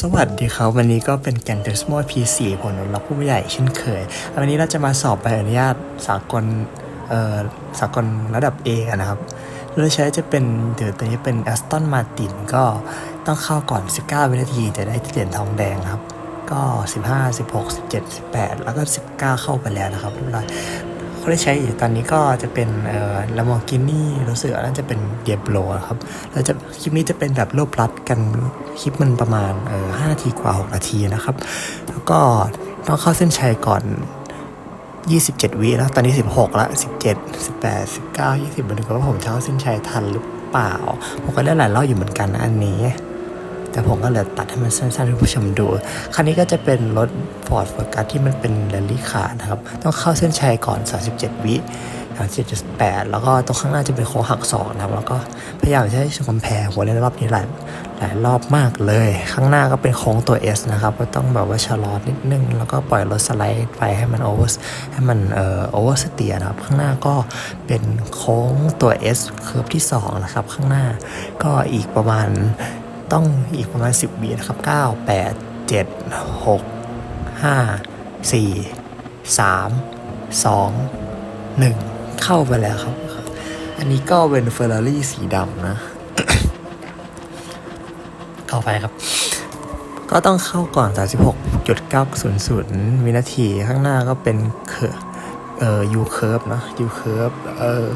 สวัสดีครับ วันนี้ก็เป็นแกนเดสโม P4 ผลรับผู้ใหญ่เช่นเคย วันนี้เราจะมาสอบใบอนุญาตสากลเอ่อสากลระดับ A นะครับเราใช้จะเป็นเดี๋ยวตัวนี้เป็น Aston Martin ก็ต้องเข้าก่อน 19 วินาทีจะได้เหรียญทองแดงครับ ก็ 15 16 17 18 แล้วก็ 19 เข้าไปแล้วนะครับเรียบร้อย เขาได้ใช้อยู่ตอนนี้ก็จะเป็นเอ่อ Lamborghini รู้สึกว่าน่าจะเป็น Diablo ครับแล้วจะคลิปนี้จะเป็นแบบรวบรัดกันคลิปมันประมาณเอ่อ5นาทีกว่า 6 นาทีนะครับ แล้วก็ต้องเข้าเส้นชัยก่อน 27 วิแล้วตอนนี้ 16 ละ 17 18 19 20มันดูว่าผมจะเข้าเส้นชัยทันหรือเปล่า ผมก็ได้หลายรอบอยู่เหมือนกันนะอันนี้ แต่ผมก็เลยตัดให้มันสั้นๆให้ผู้ชมดู คันนี้ก็จะเป็นรถ Ford Focus ที่มันเป็นแรลลี่คาร์นะครับ ต้องเข้าเส้นชัยก่อน 37 วิ37.8 แล้วก็ตรงข้างหน้าจะเป็นโค้งหักศอกนะครับ แล้วก็พยายามให้คอมแพร์หัวเล่นรอบนี้หลายหลายรอบมากเลย ข้างหน้าก็เป็นโค้งตัว S นะครับ ก็ต้องแบบว่าชะลอนิดนึง แล้วก็ปล่อยรถสไลด์ไปให้มันโอเวอร์ให้มันเอ่อโอเวอร์สเตียนะครับ ข้างหน้าก็เป็นโค้งตัว S เคิร์ฟที่ 2 นะครับ ข้างหน้าก็อีกประมาณ ต้องอีกประมาณ 10วินะครับ 9 8 7 6 5 4 3 2 1 เข้าไปแล้วครับ อันนี้ก็เป็นเฟอร์รารี่สีดำนะเข้าไปครับ ก็ต้องเข้าก่อน 36.900 วินาทีข้างหน้าก็เป็นเคอร์เอ่อยูเคิร์ฟนะยูเคิร์ฟเออ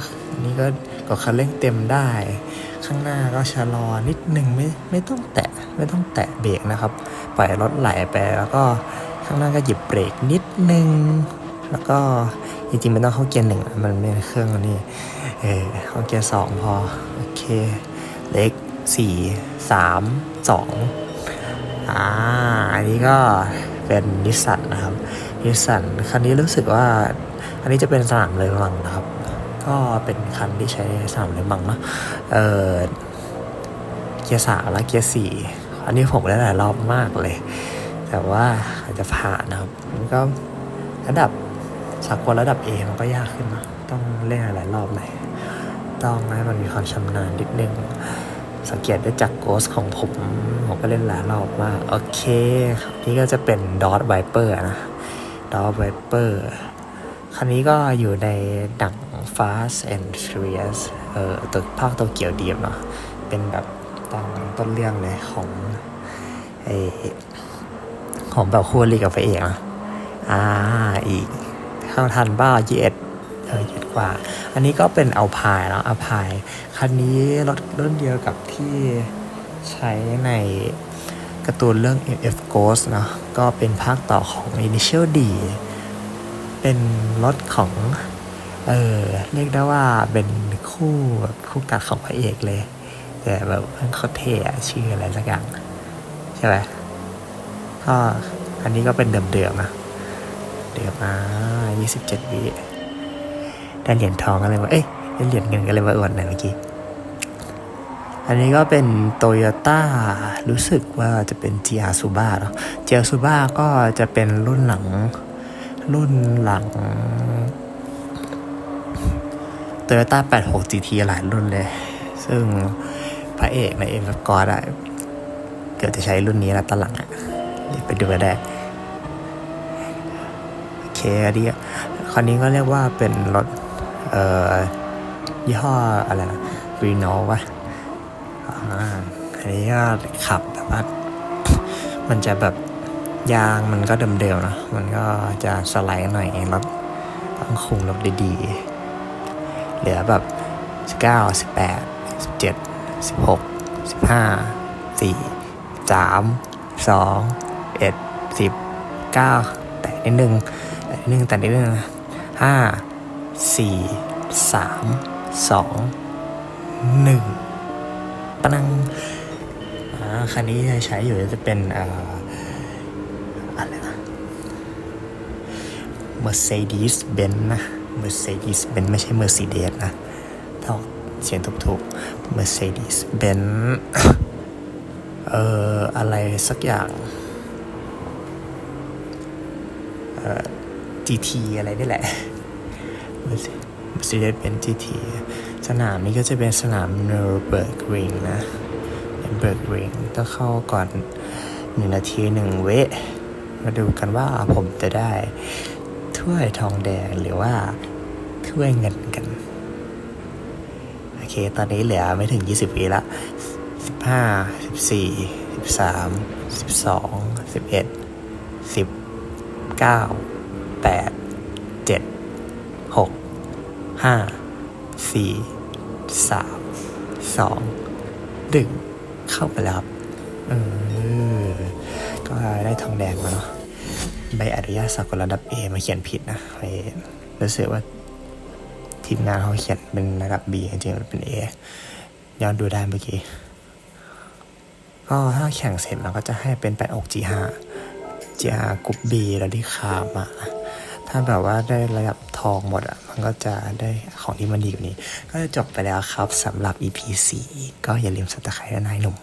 นี่ก็ก็คันเร่งเต็มได้ ข้างหน้าก็ชะลอนิดหนึ่งไม่ไม่ต้องแตะไม่ต้องแตะเบรกนะครับ ปล่อยรถไหลไปแล้วก็ข้างหน้าก็หยิบเบรกนิดหนึ่งแล้วก็จริงๆมันต้องเข้าเกียร์หนึ่งมันไม่เครื่องนนี้เออเข้าเกียร์สองพอโอเคเล็กสี่สามสองอ่าอันนี้ก็เป็นนิสสันนะครับนิสสันคันนี้รู้สึกว่าอันนี้จะเป็นสนามเลยมังนะครับ ก็เป็นคันที่ใช้สามเลยมังเนาะเออเกียร์สามและเกียร์สี่อันนี้ผมได้หลายรอบมากเลย แต่ว่าอาจจะผ่านนะครับมันก็ระดับสากลระดับเอมันก็ยากขึ้นนะต้องเล่นหลายรอบหน่อยต้องให้มันมีความชำนาญนิดนึงสังเกตได้จากโกสของผม ผมก็เล่นหลายรอบมาก โอเคนี่ก็จะเป็นดอ t ไวเปอร์นะดอ t ไวเปอร์คันนี้ก็อยู่ในดัง Fast and Furious เอ่อตัวภาคตัวเกี่ยวเดียมเนาะเป็นแบบตอนต้นเรื่องเลยของไอของแบบคู่รีกับพระเอกอะอ่าอีกเข้าทันบ้าเย็ดเออเย็ดกว่า อันนี้ก็เป็นเอาพายแล้วเอาพาย คันนี้รถรุ่นเดียวกับที่ใช้ในการ์ตูนเรื่อง MF Ghost เนอะก็เป็นภาคต่อของ Initial D เป็นรถของ เออเรียกได้ว่าเป็นคู่แบบคู่กัดของพระเอกเลย แต่แบบมันเขาเท่ชื่ออะไรสักอย่างใช่ไหมก็อันนี้ก็เป็นเดิมๆนะเดิมมา 27 วิได้เหรียญทองกันเลยว่าเอ้ยได้เหรียญเงินกันเลยว่าอวดหน่อยเมื่อกี้ อันนี้ก็เป็นโตโยต้ารู้สึกว่าจะเป็น GR s u b a เนาะ GR s u b a ก็จะเป็นรุ่นหลัง รุ่นหลัง Toyota 86 GT หลายรุ่นเลย ซึ่งพระเอกในเอ็มกอร์ดอะเกือบจะใช้รุ่นนี้แล้วตอนหลังอะไปดูกันได้โอเคอันนี้คันนี้ก็เรียกว่าเป็นรถ เอ่อ ยี่ห้ออะไรนะรีโนวะอ่าอันนี้ก็ขับแบบว่ามันจะแบบยางมันก็เดิมๆนะ มันก็จะสไลด์หน่อยรถต้องคุมรถดีๆ เหลือแบบสิบเก้าสิบแปดสิบเจ็ดสิบหกสิบห้าสี่สามสองเอ็ดสิบเก้าแต่นิดนึงแต่นิดนึงแต่นิดนึงห้าสี่สามสองหนึ่งปนังอ่าคันนี้ใช้อยู่จะเป็นเอ่ออะไรนะ Mercedes Benz นะ Mercedes Benz ไม่ใช่ Mercedes นะถ้าออกเสียงถูกๆ Mercedes Benz เอ่ออะไรสักอย่างเอ่อ GT อะไรนี่แหละ Mercedes Benz GT สนามนี้ก็จะเป็นสนาม Nürburgring นะ Nürburgring ต้องเข้าก่อนหนึ่งนาทีหนึ่งเวมาดูกันว่าผมจะได้ ถ้วยทองแดงหรือว่าถ้วยเงินกัน โอเค ตอนนี้เหลือไม่ถึง 20วิละ15 14 13 12 11 10 9 8 7 6 5 4 3 2 1 เข้าไปแล้วครับเออก็ได้ทองแดงมาเนาะ ใบอนุญาตสากลระดับ A มาเขียนผิดนะไปรู้สึกว่าทีมงานเขาเขียนเป็นระดับ B จริงๆมันเป็น A ย้อนดูได้เมื่อกี้ ก็ถ้าแข่งเสร็จเราก็จะให้เป็น8อก G5 G5 กรุ๊ป B แล้วที่ขามา ถ้าแบบว่าได้ระดับทองหมดอะ มันก็จะได้ของที่มันดีกว่านี้ ก็จะจบไปแล้วครับสำหรับ EP 4ก็อย่าลืมสับตะไคร้และนายหนุ่ม